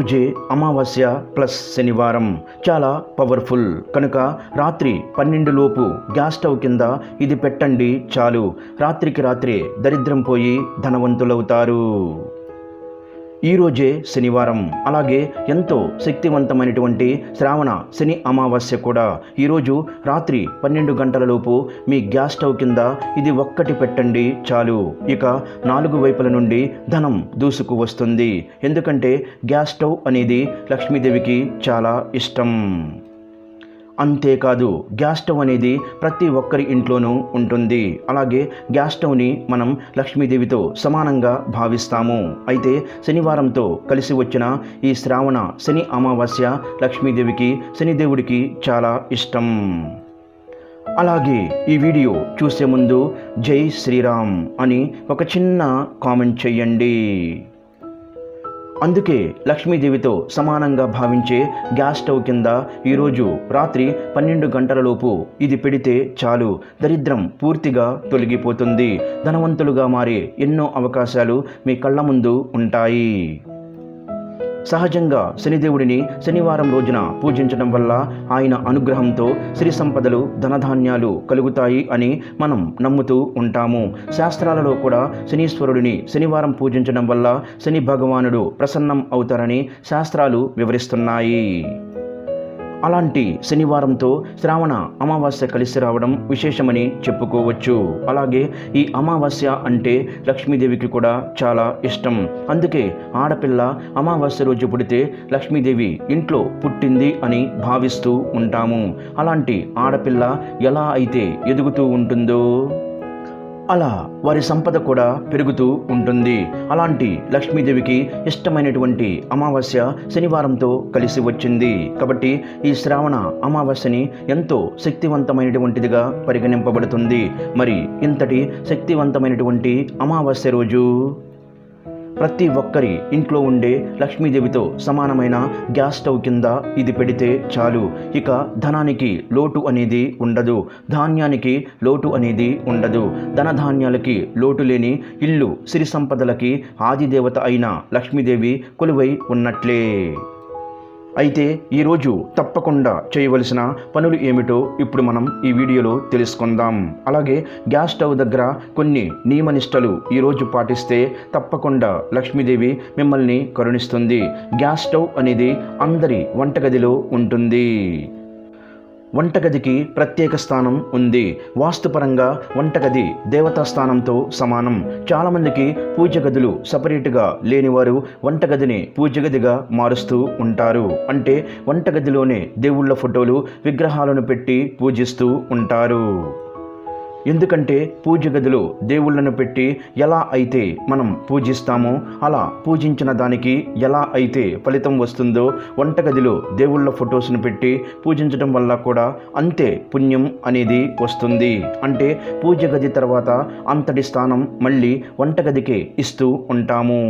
ఈరోజే అమావాస్య ప్లస్ శనివారం. చాలా పవర్ఫుల్. కనుక రాత్రి పన్నెండు లోపు గ్యాస్ స్టవ్ కింద ఇది పెట్టండి చాలు. రాత్రికి రాత్రే దరిద్రం పోయి ధనవంతులవుతారు. ఈరోజే శనివారం. అలాగే ఎంతో శక్తివంతమైనటువంటి శ్రావణ శని అమావాస్య కూడా ఈరోజు రాత్రి పన్నెండు గంటలలోపు మీ గ్యాస్ స్టవ్ కింద ఇది ఒక్కటి పెట్టండి చాలు. ఇక నాలుగు వైపుల నుండి ధనం దూసుకు వస్తుంది. ఎందుకంటే గ్యాస్ స్టవ్ అనేది లక్ష్మీదేవికి చాలా ఇష్టం. అంతేకాదు గ్యాస్ స్టవ్ అనేది ప్రతి ఒక్కరి ఇంట్లోనూ ఉంటుంది. అలాగే గ్యాస్ స్టవ్ని మనం లక్ష్మీదేవితో సమానంగా భావిస్తాము. అయితే శనివారంతో కలిసి వచ్చిన ఈ శ్రావణ శని అమావాస్య లక్ష్మీదేవికి శనిదేవుడికి చాలా ఇష్టం. అలాగే ఈ వీడియో చూసే ముందు జై శ్రీరామ్ అని ఒక చిన్న కామెంట్ చెయ్యండి. అందుకే లక్ష్మీదేవితో సమానంగా భావించే గ్యాస్ స్టవ్ కింద ఈరోజు రాత్రి పన్నెండు గంటలలోపు ఇది పెడితే చాలు. దరిద్రం పూర్తిగా తొలగిపోతుంది. ధనవంతులుగా మారే ఎన్నో అవకాశాలు మీ కళ్ళ ముందు ఉంటాయి. సహజంగా శనిదేవుడిని శనివారం రోజున పూజించడం వల్ల ఆయన అనుగ్రహంతో శ్రీ సంపదలు ధనధాన్యాలు కలుగుతాయి అని మనం నమ్ముతూ ఉంటాము. శాస్త్రాలలో కూడా శనీశ్వరుడిని శనివారం పూజించడం వల్ల శని భగవానుడు ప్రసన్నం అవుతారని శాస్త్రాలు వివరిస్తున్నాయి. అలాంటి శనివారంతో శ్రావణ అమావాస్య కలిసి రావడం విశేషమని చెప్పుకోవచ్చు. అలాగే ఈ అమావాస్య అంటే లక్ష్మీదేవికి కూడా చాలా ఇష్టం. అందుకే ఆడపిల్ల అమావాస్య రోజు పుడితే లక్ష్మీదేవి ఇంట్లో పుట్టింది అని భావిస్తూ ఉంటాము. అలాంటి ఆడపిల్ల ఎలా అయితే ఎదుగుతూ ఉంటుందో అలా వారి సంపద కూడా పెరుగుతూ ఉంటుంది. అలాంటి లక్ష్మీదేవికి ఇష్టమైనటువంటి అమావాస్య శనివారంతో కలిసి వచ్చింది. కాబట్టి ఈ శ్రావణ అమావాస్యని ఎంతో శక్తివంతమైనటువంటిదిగా పరిగణింపబడుతుంది. మరి ఇంతటి శక్తివంతమైనటువంటి అమావాస్య రోజు ప్రతి ఒక్కరి ఇంట్లో ఉండే లక్ష్మీదేవితో సమానమైన గ్యాస్ స్టవ్ కింద ఇది పెడితే చాలు. ఇక ధనానికి లోటు అనేది ఉండదు. ధాన్యానికి లోటు అనేది ఉండదు. ధనధాన్యాలకి లోటు లేని ఇల్లు సిరి సంపదలకి ఆదిదేవత అయిన లక్ష్మీదేవి కొలువై ఉన్నట్లే. అయితే ఈరోజు తప్పకుండా చేయవలసిన పనులు ఏమిటో ఇప్పుడు మనం ఈ వీడియోలో తెలుసుకుందాం. అలాగే గ్యాస్ స్టవ్ దగ్గర కొన్ని నియమనిష్టలు ఈరోజు పాటిస్తే తప్పకుండా లక్ష్మీదేవి మిమ్మల్ని కరుణిస్తుంది. గ్యాస్ స్టవ్ అనేది అందరి వంటగదిలో ఉంటుంది. వంటగదికి ప్రత్యేక స్థానం ఉంది. వాస్తుపరంగా వంటగది దేవతా స్థానంతో సమానం. చాలామందికి పూజ గదులు సపరేట్గా లేనివారు వంటగదిని పూజ గదిగా మారుస్తూ ఉంటారు. అంటే వంటగదిలోనే దేవుళ్ళ ఫోటోలు విగ్రహాలను పెట్టి పూజిస్తూ ఉంటారు. ఎందుకంటే పూజ గదిలో దేవుళ్ళను పెట్టి ఎలా అయితే మనం పూజిస్తామో అలా పూజించిన దానికి ఎలా అయితే ఫలితం వస్తుందో వంటగదిలో దేవుళ్ళ ఫొటోస్ను పెట్టి పూజించడం వల్ల కూడా అంతే పుణ్యం అనేది వస్తుంది. అంటే పూజ గది తర్వాత అంతటి స్థానం మళ్ళీ వంటగదికే ఇస్తూ ఉంటాము.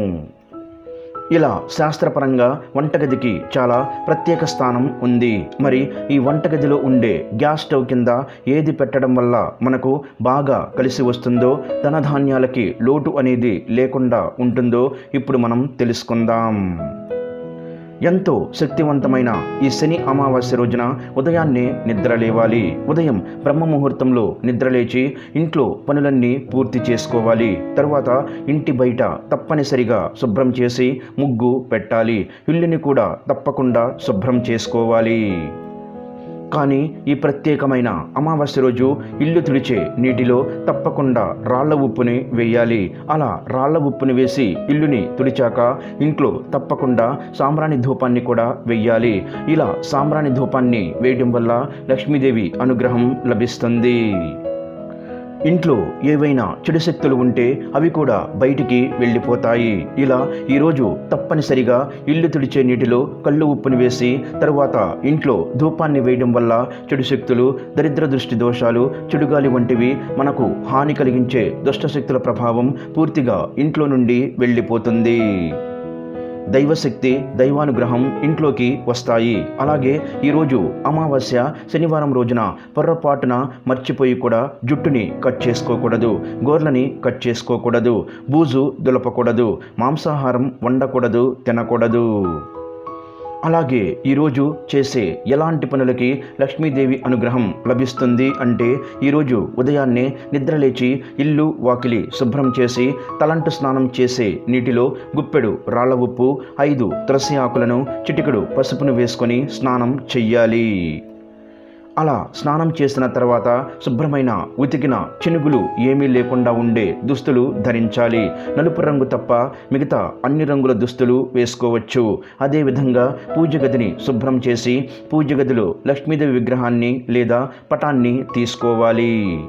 ఇలా శాస్త్రపరంగా వంటగదికి చాలా ప్రత్యేక స్థానం ఉంది. మరి ఈ వంటగదిలో ఉండే గ్యాస్ స్టవ్ కింద ఏది పెట్టడం వల్ల మనకు బాగా కలిసి వస్తుందో ధనధాన్యాలకి లోటు అనేది లేకుండా ఉంటుందో ఇప్పుడు మనం తెలుసుకుందాం. ఎంతో శక్తివంతమైన ఈ శని అమావాస్య రోజున ఉదయాన్నే నిద్ర లేవాలి. ఉదయం బ్రహ్మ ముహూర్తంలో నిద్రలేచి ఇంట్లో పనులన్నీ పూర్తి చేసుకోవాలి. తర్వాత ఇంటి బయట తప్పనిసరిగా శుభ్రం చేసి ముగ్గు పెట్టాలి. ఇల్లుని కూడా తప్పకుండా శుభ్రం చేసుకోవాలి. కానీ ఈ ప్రత్యేకమైన అమావాస్య రోజు ఇల్లు తుడిచే నీటిలో తప్పకుండా రాళ్ళ ఉప్పుని వేయాలి. అలా రాళ్ళ ఉప్పుని వేసి ఇల్లుని తుడిచాక ఇంట్లో తప్పకుండా సాంబ్రాణి ధూపాన్ని కూడా వెయ్యాలి ఇలా సాంబ్రాణి ధూపాన్ని వేయడం వల్ల లక్ష్మీదేవి అనుగ్రహం లభిస్తుంది. ఇంట్లో ఏవైనా చెడు శక్తులు ఉంటే అవి కూడా బయటికి వెళ్ళిపోతాయి. ఇలా ఈరోజు తప్పనిసరిగా ఇల్లు తుడిచే నీటిలో కళ్ళు ఉప్పుని వేసి తరువాత ఇంట్లో ధూపాన్ని వేయడం వల్ల చెడు శక్తులు దరిద్ర దృష్టి దోషాలు చెడుగాలి వంటివి మనకు హాని కలిగించే దుష్టశక్తుల ప్రభావం పూర్తిగా ఇంట్లో నుండి వెళ్ళిపోతుంది. దైవశక్తి దైవానుగ్రహం ఇంట్లోకి వస్తాయి. అలాగే ఈరోజు అమావాస్య శనివారం రోజున పొర్రపాటున మర్చిపోయి కూడా జుట్టుని కట్ చేసుకోకూడదు గోర్లని కట్ చేసుకోకూడదు బూజు దులపకూడదు మాంసాహారం వండకూడదు తినకూడదు. అలాగే ఈరోజు చేసే ఎలాంటి పనులకి లక్ష్మీదేవి అనుగ్రహం లభిస్తుంది అంటే ఈరోజు ఉదయాన్నే నిద్రలేచి ఇల్లు వాకిలి శుభ్రం చేసి తలంటు స్నానం చేసే నీటిలో గుప్పెడు రాళ్ళ ఉప్పు ఐదు తులసి ఆకులను చిటికెడు పసుపును వేసుకొని స్నానం చెయ్యాలి. అలా స్నానం చేసిన తర్వాత శుభ్రమైన ఉతికిన చినుగులు ఏమీ లేకుండా ఉండే దుస్తులు ధరించాలి. నలుపు రంగు తప్ప మిగతా అన్ని రంగుల దుస్తులు వేసుకోవచ్చు. అదేవిధంగా పూజ గదిని శుభ్రం చేసి పూజ గదిలో లక్ష్మీదేవి విగ్రహాన్ని లేదా పటాన్ని తీసుకోవాలి.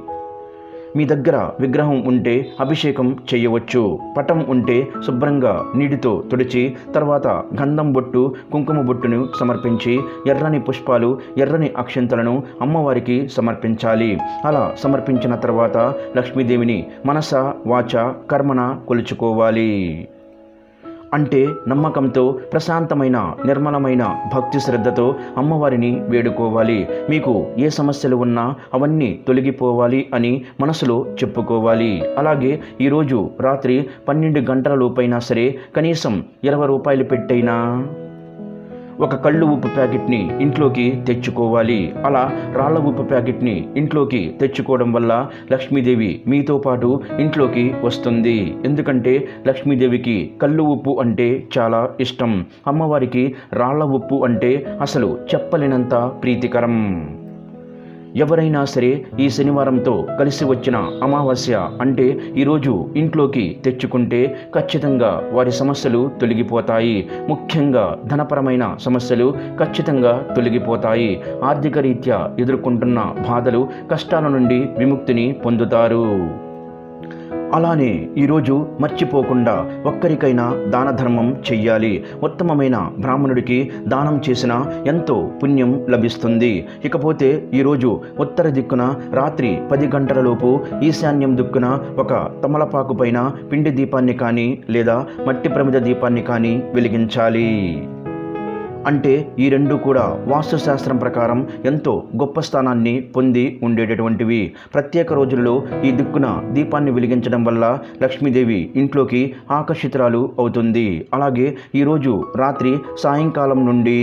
మీ దగ్గర విగ్రహం ఉంటే అభిషేకం చేయవచ్చు. పటం ఉంటే శుభ్రంగా నీటితో తుడిచి తర్వాత గంధం బొట్టు కుంకుమ బొట్టును సమర్పించి ఎర్రని పుష్పాలు ఎర్రని అక్షంతలను అమ్మవారికి సమర్పించాలి. అలా సమర్పించిన తర్వాత లక్ష్మీదేవిని మనస వాచ కర్మన కొలుచుకోవాలి. అంటే నమ్మకంతో ప్రశాంతమైన నిర్మలమైన భక్తి శ్రద్ధతో అమ్మవారిని వేడుకోవాలి. మీకు ఏ సమస్యలు ఉన్నా అవన్నీ తొలగిపోవాలి అని మనసులో చెప్పుకోవాలి. అలాగే ఈరోజు రాత్రి పన్నెండు గంటల లోపైనా సరే కనీసం ఇరవై రూపాయలు పెట్టైనా ఒక కళ్ళు ఉప్పు ప్యాకెట్ని ఇంట్లోకి తెచ్చుకోవాలి. అలా రాళ్ళ ఉప్పు ప్యాకెట్ని ఇంట్లోకి తెచ్చుకోవడం వల్ల లక్ష్మీదేవి మీతో పాటు ఇంట్లోకి వస్తుంది. ఎందుకంటే లక్ష్మీదేవికి కళ్ళు ఉప్పు అంటే చాలా ఇష్టం. అమ్మవారికి రాళ్ళ ఉప్పు అంటే అసలు చెప్పలేనంత ప్రీతికరం. ఎవరైనా సరే ఈ శనివారంతో కలిసి వచ్చిన అమావాస్య అంటే ఈరోజు ఇంట్లోకి తెచ్చుకుంటే ఖచ్చితంగా వారి సమస్యలు తొలగిపోతాయి. ముఖ్యంగా ధనపరమైన సమస్యలు ఖచ్చితంగా తొలగిపోతాయి. ఆర్థిక రీత్యా ఎదుర్కొంటున్న బాధలు కష్టాల నుండి విముక్తిని పొందుతారు. అలానే ఈరోజు మర్చిపోకుండా ఒక్కరికైనా దాన ధర్మం చెయ్యాలి. ఉత్తమమైన బ్రాహ్మణుడికి దానం చేసిన ఎంతో పుణ్యం లభిస్తుంది. ఇకపోతే ఈరోజు ఉత్తర దిక్కున రాత్రి పది గంటలలోపు ఈశాన్యం దిక్కున ఒక తమలపాకు పైన పిండి దీపాన్ని కానీ లేదా మట్టి ప్రమిద దీపాన్ని కానీ వెలిగించాలి. అంటే ఈ రెండు కూడా వాస్తుశాస్త్రం ప్రకారం ఎంతో గొప్ప స్థానాన్ని పొంది ఉండేటటువంటివి. ప్రత్యేక రోజుల్లో ఈ దిక్కున దీపాన్ని వెలిగించడం వల్ల లక్ష్మీదేవి ఇంట్లోకి ఆకర్షితురాలు అవుతుంది. అలాగే ఈరోజు రాత్రి సాయంకాలం నుండి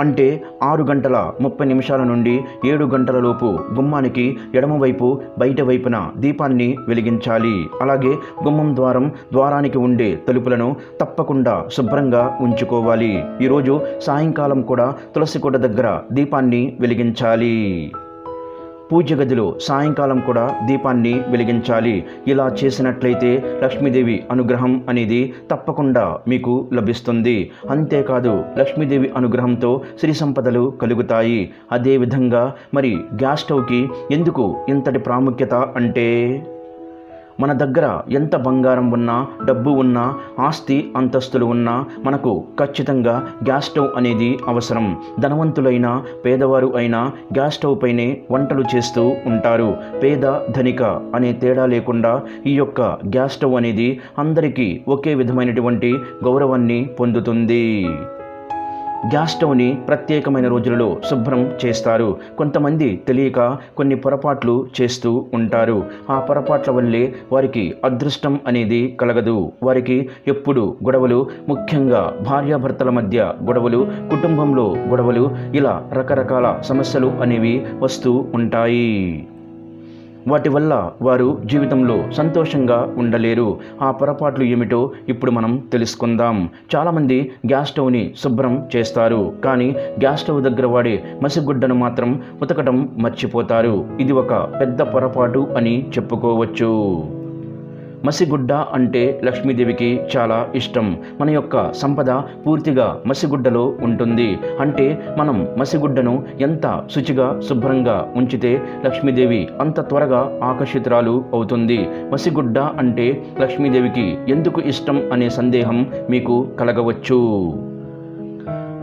అంటే ఆరు గంటల ముప్పై నిమిషాల నుండి ఏడు గంటల లోపు గుమ్మానికి ఎడమవైపు బయట వైపున దీపాన్ని వెలిగించాలి. అలాగే గుమ్మం ద్వారం ద్వారానికి ఉండే తలుపులను తప్పకుండా శుభ్రంగా ఉంచుకోవాలి. ఈరోజు సాయంకాలం కూడా తులసి కోట దగ్గర దీపాన్ని వెలిగించాలి. పూజ గదిలో సాయంకాలం కూడా దీపాన్ని వెలిగించాలి. ఇలా చేసినట్లయితే లక్ష్మీదేవి అనుగ్రహం అనేది తప్పకుండా మీకు లభిస్తుంది. అంతేకాదు లక్ష్మీదేవి అనుగ్రహంతో సిరి సంపదలు కలుగుతాయి. అదేవిధంగా మరి గ్యాస్ స్టవ్కి ఎందుకు ఇంతటి ప్రాముఖ్యత అంటే మన దగ్గర ఎంత బంగారం ఉన్నా డబ్బు ఉన్నా ఆస్తి అంతస్తులు ఉన్నా మనకు ఖచ్చితంగా గ్యాస్ స్టవ్ అనేది అవసరం. ధనవంతులైన పేదవారు అయినా గ్యాస్ స్టవ్ పైనే వంటలు చేస్తూ ఉంటారు. పేద ధనిక అనే తేడా లేకుండా ఈ యొక్క గ్యాస్ స్టవ్ అనేది అందరికీ ఒకే విధమైనటువంటి గౌరవాన్ని పొందుతుంది. గ్యాస్ స్టవ్ని ప్రత్యేకమైన రోజులలో శుభ్రం చేస్తారు. కొంతమంది తెలియక కొన్ని పొరపాట్లు చేస్తూ ఉంటారు. ఆ పొరపాట్ల వల్లే వారికి అదృష్టం అనేది కలగదు. వారికి ఎప్పుడు గొడవలు ముఖ్యంగా భార్యాభర్తల మధ్య గొడవలు కుటుంబంలో గొడవలు ఇలా రకరకాల సమస్యలు అనేవి వస్తూ ఉంటాయి. వాటి వల్ల వారు జీవితంలో సంతోషంగా ఉండలేరు. ఆ పొరపాట్లు ఏమిటో ఇప్పుడు మనం తెలుసుకుందాం. చాలామంది గ్యాస్ స్టవ్ని శుభ్రం చేస్తారు. కానీ గ్యాస్ స్టవ్ దగ్గర వాడే మసిగుడ్డను మాత్రం ఉతకడం మర్చిపోతారు. ఇది ఒక పెద్ద పొరపాటు అని చెప్పుకోవచ్చు. మసిగుడ్డ అంటే లక్ష్మీదేవికి చాలా ఇష్టం. మన యొక్క సంపద పూర్తిగా మసిగుడ్డలో ఉంటుంది. అంటే మనం మసిగుడ్డను ఎంత శుచిగా శుభ్రంగా ఉంచితే లక్ష్మీదేవి అంత త్వరగా ఆకర్షితురాలు అవుతుంది. మసిగుడ్డ అంటే లక్ష్మీదేవికి ఎందుకు ఇష్టం అనే సందేహం మీకు కలగవచ్చు.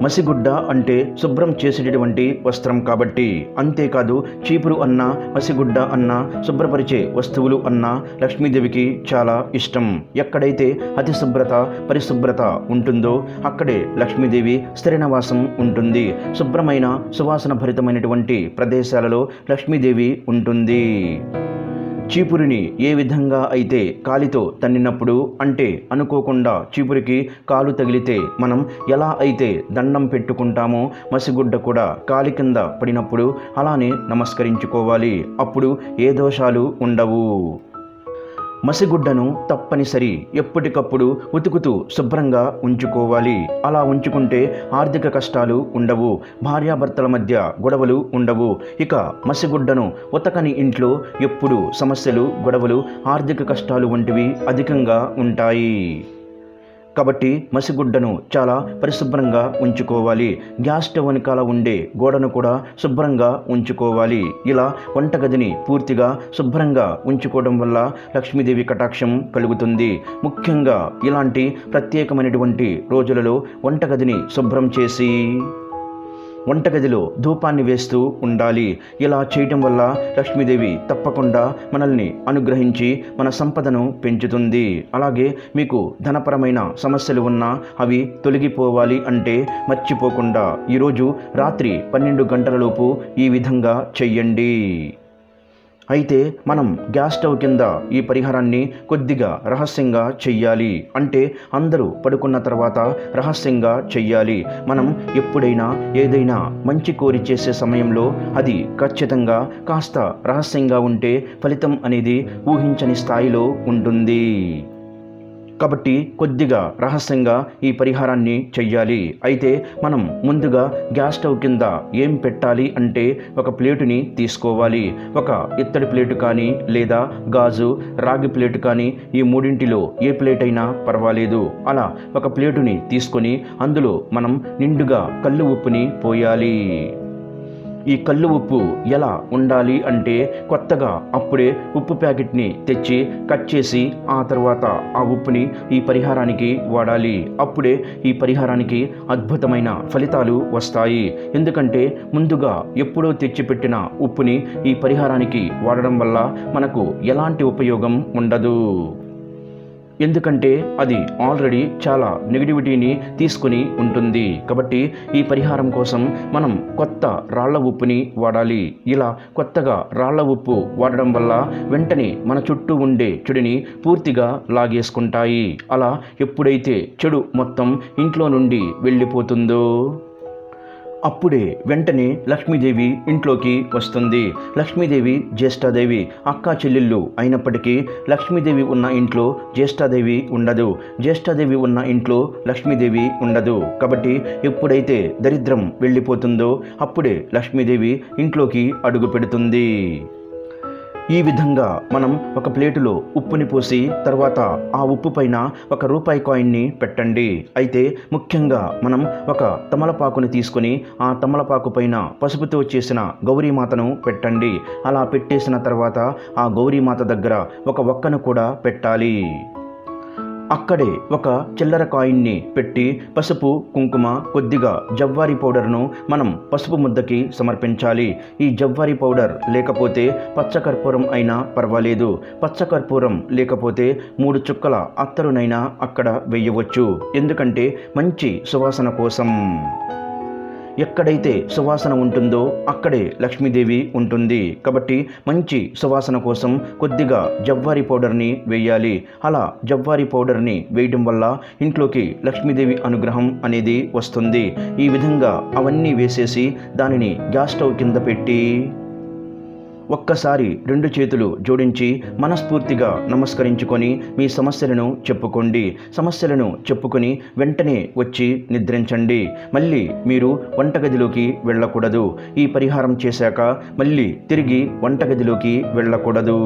మసిగుడ్డ అంటే శుభ్రం చేసేటటువంటి వస్త్రం కాబట్టి. అంతేకాదు చీపురు అన్న మసిగుడ్డ అన్న శుభ్రపరిచే వస్తువులు అన్న లక్ష్మీదేవికి చాలా ఇష్టం. ఎక్కడైతే అతి శుభ్రత పరిశుభ్రత ఉంటుందో అక్కడే లక్ష్మీదేవి స్థిరనివాసం ఉంటుంది. శుభ్రమైన సువాసన భరితమైనటువంటి ప్రదేశాలలో లక్ష్మీదేవి ఉంటుంది. చీపురిని ఏ విధంగా అయితే కాలితో తన్నినప్పుడు అంటే అనుకోకుండా చీపురికి కాలు తగిలితే మనం ఎలా అయితే దండం పెట్టుకుంటామో మసిగుడ్డ కూడా కాలి కింద పడినప్పుడు అలానే నమస్కరించుకోవాలి. అప్పుడు ఏ దోషాలు ఉండవు. మసిగుడ్డను తప్పనిసరి ఎప్పటికప్పుడు ఉతుకుతూ శుభ్రంగా ఉంచుకోవాలి. అలా ఉంచుకుంటే ఆర్థిక కష్టాలు ఉండవు భార్యాభర్తల మధ్య గొడవలు ఉండవు. ఇక మసిగుడ్డను ఉతకని ఇంట్లో ఎప్పుడు సమస్యలు గొడవలు ఆర్థిక కష్టాలు వంటివి అధికంగా ఉంటాయి. కాబట్టి మసిగుడ్డను చాలా పరిశుభ్రంగా ఉంచుకోవాలి. గ్యాస్ స్టవ్ వెనకాల ఉండే గోడను కూడా శుభ్రంగా ఉంచుకోవాలి. ఇలా వంటగదిని పూర్తిగా శుభ్రంగా ఉంచుకోవడం వల్ల లక్ష్మీదేవి కటాక్షం కలుగుతుంది. ముఖ్యంగా ఇలాంటి ప్రత్యేకమైనటువంటి రోజులలో వంటగదిని శుభ్రం చేసి వంటగదిలో ధూపాన్ని వేస్తూ ఉండాలి. ఇలా చేయటం వల్ల లక్ష్మీదేవి తప్పకుండా మనల్ని అనుగ్రహించి మన సంపదను పెంచుతుంది. అలాగే మీకు ధనపరమైన సమస్యలు ఉన్నా అవి తొలగిపోవాలి అంటే మర్చిపోకుండా ఈరోజు రాత్రి పన్నెండు గంటలలోపు ఈ విధంగా చెయ్యండి. అయితే మనం గ్యాస్ స్టవ్ కింద ఈ పరిహారాన్ని కొద్దిగా రహస్యంగా చెయ్యాలి. అంటే అందరూ పడుకున్న తర్వాత రహస్యంగా చెయ్యాలి. మనం ఎప్పుడైనా ఏదైనా మంచి కోరి చేసే సమయంలో అది ఖచ్చితంగా కాస్త రహస్యంగా ఉంటే ఫలితం అనేది ఊహించని స్థాయిలో ఉంటుంది. కాబట్టి కొద్దిగా రహస్యంగా ఈ పరిహారాన్ని చెయ్యాలి. అయితే మనం ముందుగా గ్యాస్ స్టవ్ కింద ఏం పెట్టాలి అంటే ఒక ప్లేటుని తీసుకోవాలి. ఒక ఇత్తడి ప్లేటు కానీ లేదా గాజు రాగి ప్లేటు కానీ ఈ మూడింటిలో ఏ ప్లేట్ అయినా పర్వాలేదు. అలా ఒక ప్లేటుని తీసుకొని అందులో మనం నిండుగా కళ్ళు ఉప్పుని పోయాలి. ఈ కళ్ళు ఉప్పు ఎలా ఉండాలి అంటే కొత్తగా అప్పుడే ఉప్పు ప్యాకెట్ని తెచ్చి కట్ చేసి ఆ తర్వాత ఆ ఉప్పుని ఈ పరిహారానికి వాడాలి. అప్పుడే ఈ పరిహారానికి అద్భుతమైన ఫలితాలు వస్తాయి. ఎందుకంటే ముందుగా ఎప్పుడో తెచ్చిపెట్టిన ఉప్పుని ఈ పరిహారానికి వాడడం వల్ల మనకు ఎలాంటి ఉపయోగం ఉండదు. ఎందుకంటే అది ఆల్రెడీ చాలా నెగిటివిటీని తీసుకుని ఉంటుంది. కాబట్టి ఈ పరిహారం కోసం మనం కొత్త రాళ్ళ ఉప్పుని వాడాలి. ఇలా కొత్తగా రాళ్ళ ఉప్పు వాడడం వల్ల వెంటనే మన చుట్టూ ఉండే చెడుని పూర్తిగా లాగేసుకుంటాయి. అలా ఎప్పుడైతే చెడు మొత్తం ఇంట్లో నుండి వెళ్ళిపోతుందో అప్పుడే వెంటనే లక్ష్మీదేవి ఇంట్లోకి వస్తుంది. లక్ష్మీదేవి జ్యేష్ఠాదేవి అక్క చెల్లెళ్ళు అయినప్పటికీ లక్ష్మీదేవి ఉన్న ఇంట్లో జ్యేష్ఠాదేవి ఉండదు. జ్యేష్ఠాదేవి ఉన్న ఇంట్లో లక్ష్మీదేవి ఉండదు. కాబట్టి ఎప్పుడైతే దరిద్రం వెళ్ళిపోతుందో అప్పుడే లక్ష్మీదేవి ఇంట్లోకి అడుగు పెడుతుంది. ఈ విధంగా మనం ఒక ప్లేటులో ఉప్పుని పోసి తర్వాత ఆ ఉప్పు పైన ఒక రూపాయి కాయిన్ని పెట్టండి. అయితే ముఖ్యంగా మనం ఒక తమలపాకుని తీసుకొని ఆ తమలపాకు పైన పసుపుతో చేసిన గౌరీమాతను పెట్టండి. అలా పెట్టేసిన తర్వాత ఆ గౌరీమాత దగ్గర ఒక ఒక్కను కూడా పెట్టాలి. అక్కడే ఒక చిల్లర కాయిన్ని పెట్టి పసుపు కుంకుమ కొద్దిగా జవ్వారి పౌడర్ను మనం పసుపు ముద్దకి సమర్పించాలి. ఈ జవ్వారి పౌడర్ లేకపోతే పచ్చకర్పూరం అయినా పర్వాలేదు. పచ్చకర్పూరం లేకపోతే మూడు చుక్కల అత్తరునైనా అక్కడ వేయవచ్చు. ఎందుకంటే మంచి సువాసన కోసం. ఎక్కడైతే సువాసన ఉంటుందో అక్కడే లక్ష్మీదేవి ఉంటుంది. కాబట్టి మంచి సువాసన కోసం కొద్దిగా జవ్వారి పౌడర్ని వేయాలి. అలా జవ్వారి పౌడర్ని వేయడం వల్ల ఇంట్లోకి లక్ష్మీదేవి అనుగ్రహం అనేది వస్తుంది. ఈ విధంగా అవన్నీ వేసేసి దానిని గ్యాస్ స్టవ్ కింద పెట్టి ఒక్కసారి రెండు చేతులు జోడించి మనస్ఫూర్తిగా నమస్కరించుకొని మీ సమస్యలను చెప్పుకోండి. సమస్యలను చెప్పుకొని వెంటనే వచ్చి నిద్రించండి. మళ్ళీ మీరు వంటగదిలోకి వెళ్ళకూడదు. ఈ పరిహారం చేశాక మళ్ళీ తిరిగి వంటగదిలోకి వెళ్ళకూడదు.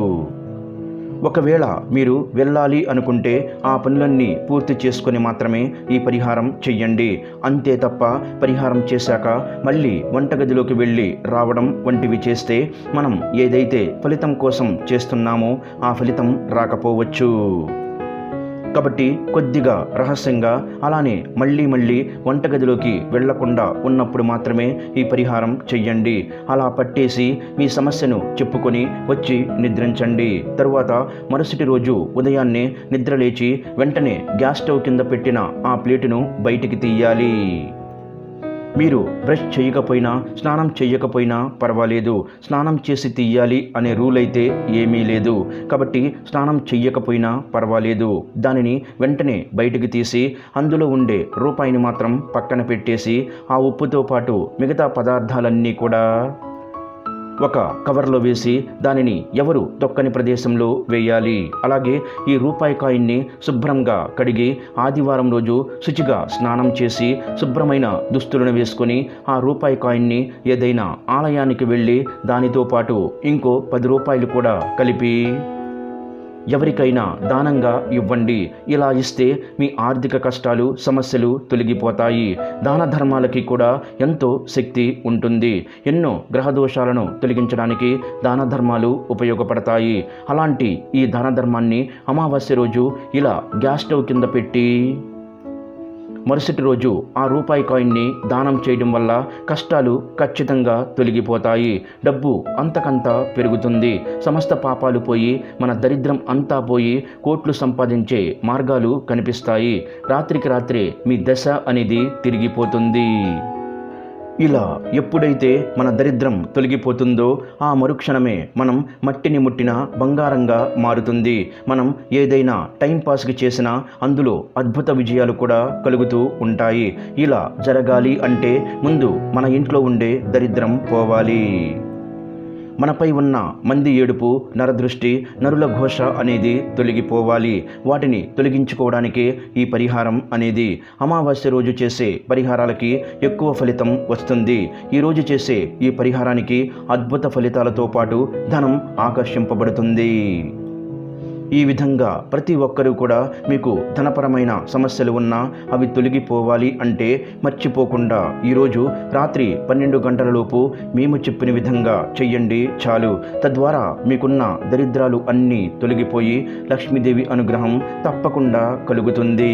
ఒకవేళ మీరు వెళ్ళాలి అనుకుంటే ఆ పనులన్నీ పూర్తి చేసుకొని మాత్రమే ఈ పరిహారం చెయ్యండి. అంతే తప్ప పరిహారం చేశాక మళ్ళీ వంటగదిలోకి వెళ్ళి రావడం వంటివి చేస్తే మనం ఏదైతే ఫలితం కోసం చేస్తున్నామో ఆ ఫలితం రాకపోవచ్చు. కాబట్టి కొద్దిగా రహస్యంగా అలానే మళ్ళీ మళ్ళీ వంటగదిలోకి వెళ్ళకుండా ఉన్నప్పుడు మాత్రమే ఈ పరిహారం చెయ్యండి. అలా పట్టేసి మీ సమస్యను చెప్పుకొని వచ్చి నిద్రించండి. తరువాత మరుసటి రోజు ఉదయాన్నే నిద్రలేచి వెంటనే గ్యాస్ స్టవ్ కింద పెట్టిన ఆ ప్లేటును బయటికి తీయాలి. మీరు బ్రష్ చేయకపోయినా స్నానం చేయకపోయినా పర్వాలేదు. స్నానం చేసి తీయాలి అనే రూల్ అయితే ఏమీ లేదు. కాబట్టి స్నానం చెయ్యకపోయినా పర్వాలేదు. దానిని వెంటనే బయటికి తీసి అందులో ఉండే రూపాయిని మాత్రం పక్కన పెట్టేసి ఆ ఉప్పుతో పాటు మిగతా పదార్థాలన్నీ కూడా ఒక కవర్లో వేసి దానిని ఎవరు తొక్కని ప్రదేశంలో వేయాలి? అలాగే ఈ రూపాయి కాయిన్ని శుభ్రంగా కడిగి ఆదివారం రోజు శుచిగా స్నానం చేసి శుభ్రమైన దుస్తులను వేసుకొని ఆ రూపాయి కాయిన్ని ఏదైనా ఆలయానికి వెళ్ళి దానితో పాటు ఇంకో పది రూపాయలు కూడా కలిపి ఎవరికైనా దానంగా ఇవ్వండి. ఇలా ఇస్తే మీ ఆర్థిక కష్టాలు సమస్యలు తొలగిపోతాయి. దాన ధర్మాలకి కూడా ఎంతో శక్తి ఉంటుంది. ఎన్నో గ్రహ దోషాలను తొలగించడానికి దాన ధర్మాలు ఉపయోగపడతాయి. అలాంటి ఈ దాన ధర్మాన్ని అమావాస్య రోజు ఇలా గ్యాస్ స్టవ్ కింద పెట్టి మరుసటి రోజు ఆ రూపాయి కాయిన్ని దానం చేయడం వల్ల కష్టాలు ఖచ్చితంగా తొలగిపోతాయి. డబ్బు అంతకంతా పెరుగుతుంది. సమస్త పాపాలు పోయి మన దరిద్రం అంతా పోయి కోట్లు సంపాదించే మార్గాలు కనిపిస్తాయి. రాత్రికి రాత్రే మీ దశ అనేది తిరిగిపోతుంది. ఇలా ఎప్పుడైతే మన దరిద్రం తొలగిపోతుందో ఆ మరుక్షణమే మనం మట్టిని ముట్టిన బంగారంగా మారుతుంది. మనం ఏదైనా టైంపాస్కి చేసినా అందులో అద్భుత విజయాలు కూడా కలుగుతూ ఉంటాయి. ఇలా జరగాలి అంటే ముందు మన ఇంట్లో ఉండే దరిద్రం పోవాలి. మనపై ఉన్న మంది ఏడుపు నరదృష్టి నరుల ఘోష అనేది తొలగిపోవాలి. వాటిని తొలగించుకోవడానికి ఈ పరిహారం అనేది అమావాస్య రోజు చేసే పరిహారాలకి ఎక్కువ ఫలితం వస్తుంది. ఈ రోజు చేసే ఈ పరిహారానికి అద్భుత ఫలితాలతో పాటు ధనం ఆకర్షింపబడుతుంది. ఈ విధంగా ప్రతి ఒక్కరూ కూడా మీకు ధనపరమైన సమస్యలు ఉన్నా అవి తొలగిపోవాలి అంటే మర్చిపోకుండా ఈరోజు రాత్రి పన్నెండు గంటలలోపు మేము చెప్పిన విధంగా చెయ్యండి చాలు. తద్వారా మీకున్న దరిద్రాలు అన్నీ తొలగిపోయి లక్ష్మీదేవి అనుగ్రహం తప్పకుండా కలుగుతుంది.